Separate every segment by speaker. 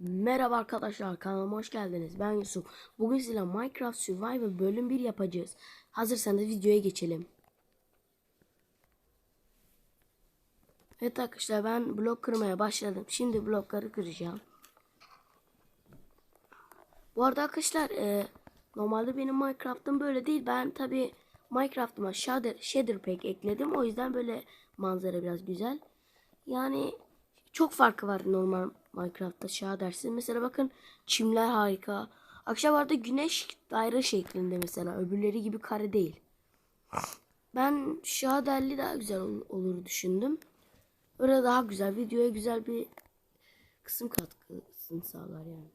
Speaker 1: Merhaba arkadaşlar kanalıma hoş geldiniz. Ben Yusuf. Bugün sizinle Minecraft Survival bölüm 1 yapacağız. Hazırsanız videoya geçelim. Evet arkadaşlar ben blok kırmaya başladım. Şimdi blokları kıracağım. Bu arada arkadaşlar e, normalde benim Minecraft'ım böyle değil. Ben tabi Minecraft'ıma shader, shader pack ekledim. O yüzden böyle manzara biraz güzel. Yani çok farkı var normal Minecraft'ta shadersin. Mesela bakın çimler harika. Akşam vardı güneş daire şeklinde mesela. Öbürleri gibi kare değil. Ben shaderli daha güzel ol- olur düşündüm. Öyle daha güzel. Videoya güzel bir kısım katkısını sağlar yani.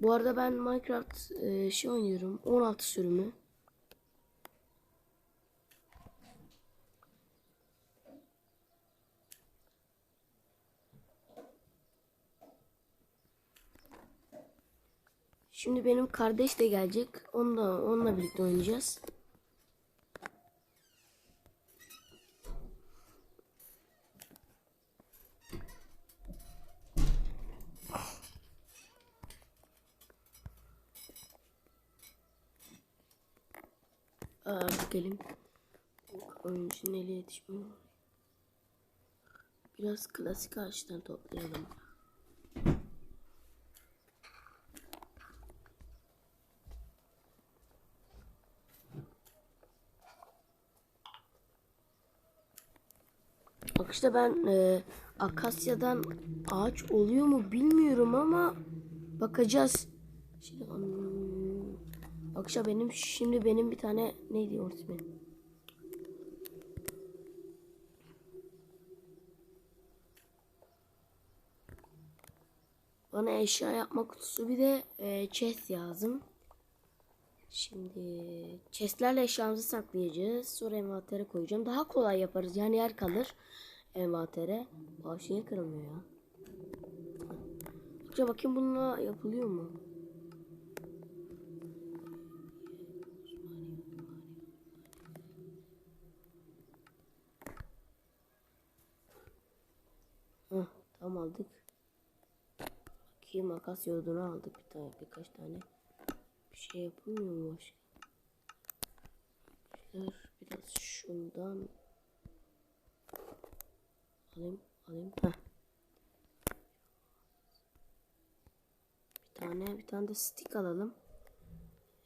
Speaker 1: Bu arada ben Minecraft e, şey oynuyorum. 16 sürümü. Şimdi benim kardeş de gelecek. Onunla, onunla birlikte oynayacağız. Aa, gelin. Oyuncunun eli yetişmiyor. Biraz klasik ağaçtan toplayalım. İşte ben e, akasyadan ağaç oluyor mu bilmiyorum ama bakacağız. Şimdi, işte benim şimdi benim bir tane neydi ismi? Bana eşya yapma kutusu bir de e, chest lazım. Şimdi chestlerle eşyamızı saklayacağız. Sonra envantere koyacağım. Daha kolay yaparız. Yani yer kalır envantere. Şey kırılmıyor ya. Bakça bakayım bununla yapılıyor mu? Heh, tamam aldık. Bakayım makas yodunu aldık bir tane birkaç tane. Bir şey yapılmıyor mu başka? Biraz şundan alayım alayım. Heh. Bir tane bir tane de stick alalım.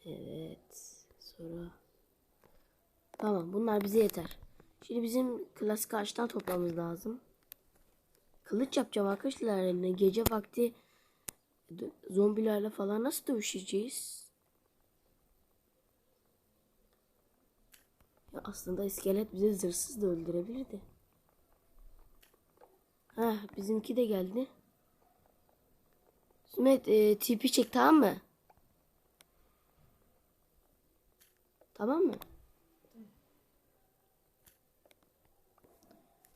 Speaker 1: Evet. Sonra Tamam bunlar bize yeter. Şimdi bizim klasik ağaçtan toplamamız lazım. Kılıç yapacağım arkadaşlar. Yani gece vakti zombilerle falan nasıl dövüşeceğiz? Ya aslında iskelet bize zırhsız da öldürebilirdi. Ha bizimki de geldi. Sümet e, tipi çek tamam mı? Tamam mı?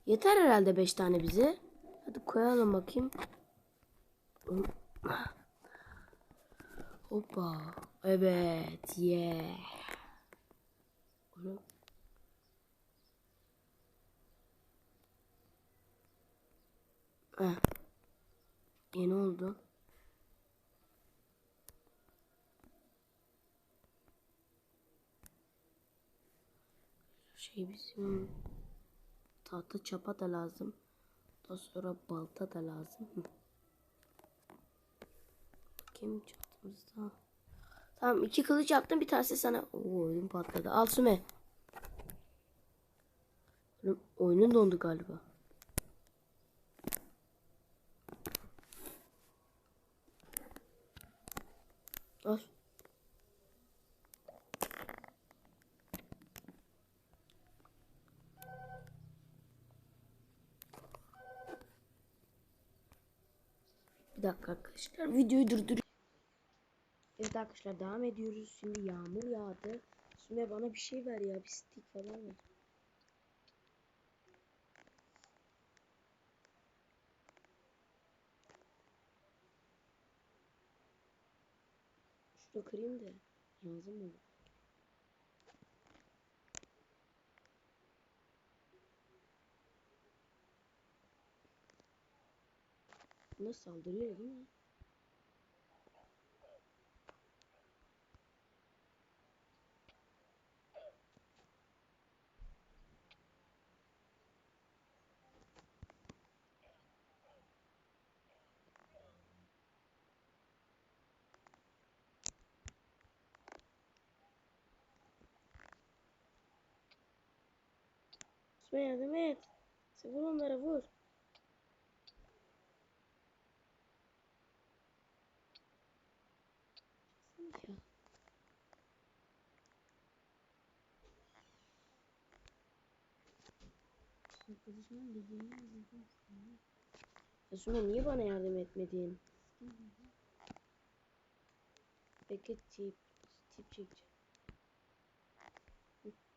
Speaker 1: Yeter herhalde 5 tane bize. Hadi koyalım bakayım. Hoppa. Evet. Yeah. Oğlum. Heh. Yeni oldu. Şey bizim tahta çapa da lazım. Daha sonra balta da lazım. Bakayım çantamızda. Tamam iki kılıç yaptım bir tanesi sana. Oo oyun patladı. Al Süme. Oyunun dondu galiba. Al. Bir dakika arkadaşlar videoyu durdur. Evet arkadaşlar devam ediyoruz. Şimdi yağmur yağdı. Süme bana bir şey ver ya bir stick falan ver. Şunu kırayım da lazım olur. Buna saldırıyor değil mi? Osman yardım et. Sen.
Speaker 2: Arkadaşımın dediğini yazdım.
Speaker 1: Osman niye bana yardım etmedin? Bekle tip, tip çekeceğim.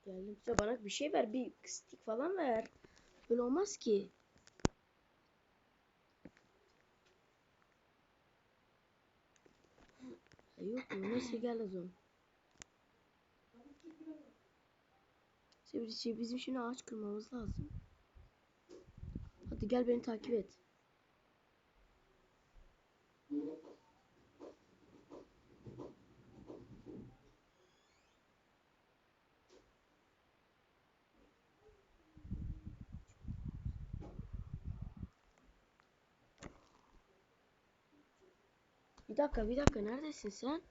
Speaker 1: Geldim. Ya bana bir şey ver. Bir stick falan ver. Böyle olmaz ki. Ya yok mu? Neyse gel o zaman. Şey, şey, bizim şimdi ağaç kırmamız lazım. Hadi gel beni takip et. Bir dakika bir dakika neredesin sen?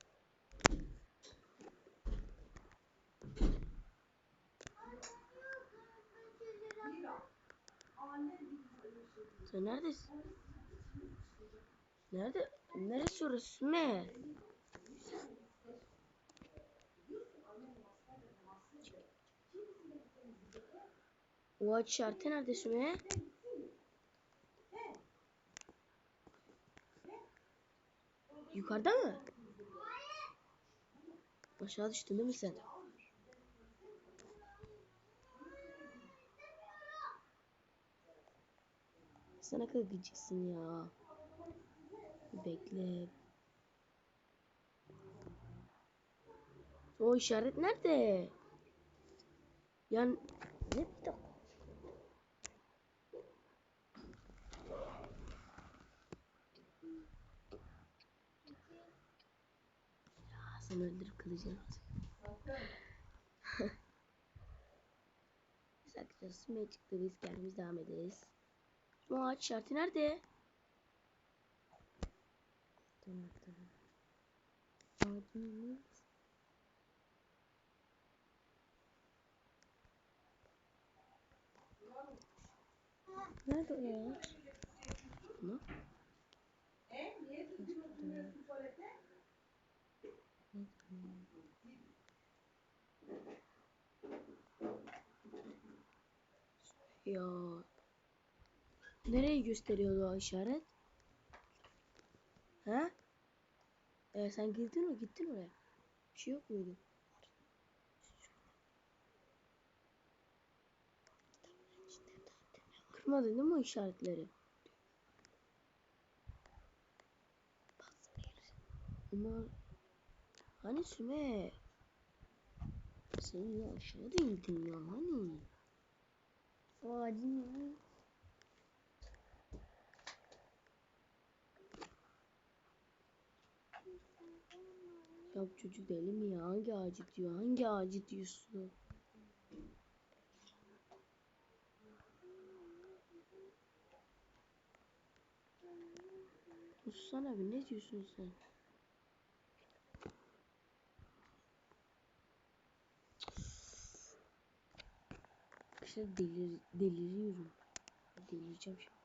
Speaker 1: Sen neredesin? Nerede? Neresi orası ne? O ağaç işareti nerede Süme? Yukarıda mı? Aşağı düştün değil mi sen? Sen ne gıcıksın ya. Bekle. O işaret nerede? Yani ne bir dakika. Ya seni öldürüp kılacağım. Arkadaşlar çıktı biz kendimiz devam ederiz. O ağaç işareti nerede?
Speaker 2: Tamam tamam. Ağacımız. Nerede o ya?
Speaker 1: Ne? Ya. Nereye gösteriyordu o işaret? He? Ee, sen girdin mi? Gittin oraya. Bir şey yok muydu? Kırmadın değil mi o işaretleri? Ama hani Süme? Sen ya aşağıda indin ya hani?
Speaker 2: Ağacın
Speaker 1: Ya bu çocuk deli mi ya? Hangi ağacı diyor? Hangi ağacı diyorsun? Sussana bir ne diyorsun sen? İşte delir, deliriyorum. Delireceğim şimdi.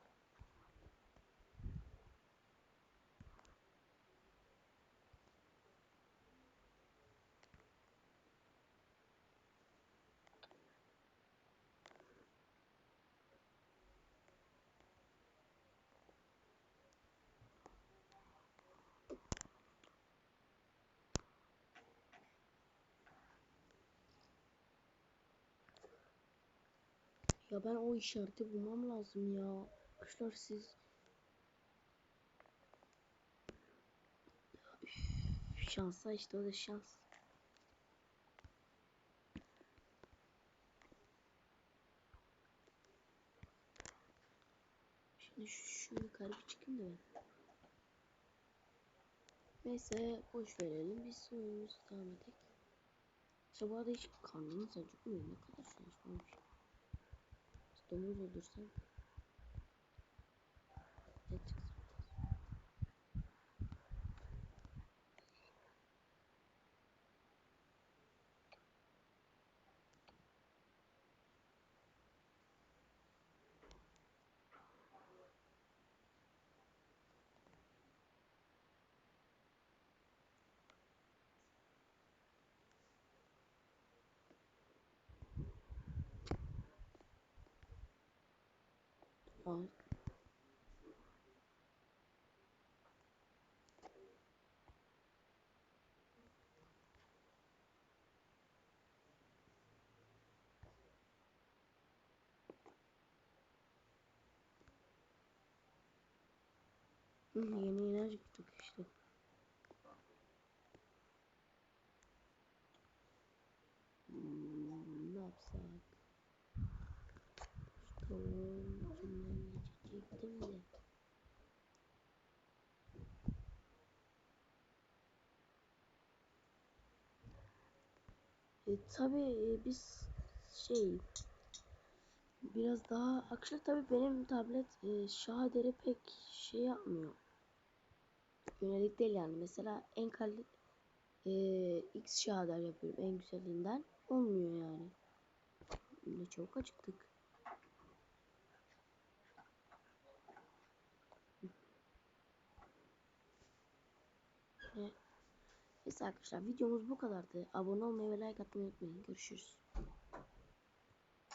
Speaker 1: Ya ben o işareti bulmam lazım ya. Arkadaşlar siz şansa işte o da şans. Şimdi şu, şu yukarı bir çıkayım da ben. Neyse boş verelim. Biz oyunumuzu devam edelim. Bu arada hiç karnınız acıkmıyor. Ne kadar saçma bir. muzlu dursa Aa, Hı, yeni yeni acıktık işte. Hmm, ne yapsak? Şu tavuğun içinden geçecektim de. E, tabii e, biz şey biraz daha akışlı tabii benim tablet e, şahadere pek şey yapmıyor. Yönelik değil yani. Mesela en kaliteli e, X şahader yapıyorum en güzelinden. Olmuyor yani. Ne çok acıktık. Ne? Neyse arkadaşlar videomuz bu kadardı. Abone olmayı ve like atmayı unutmayın. Görüşürüz.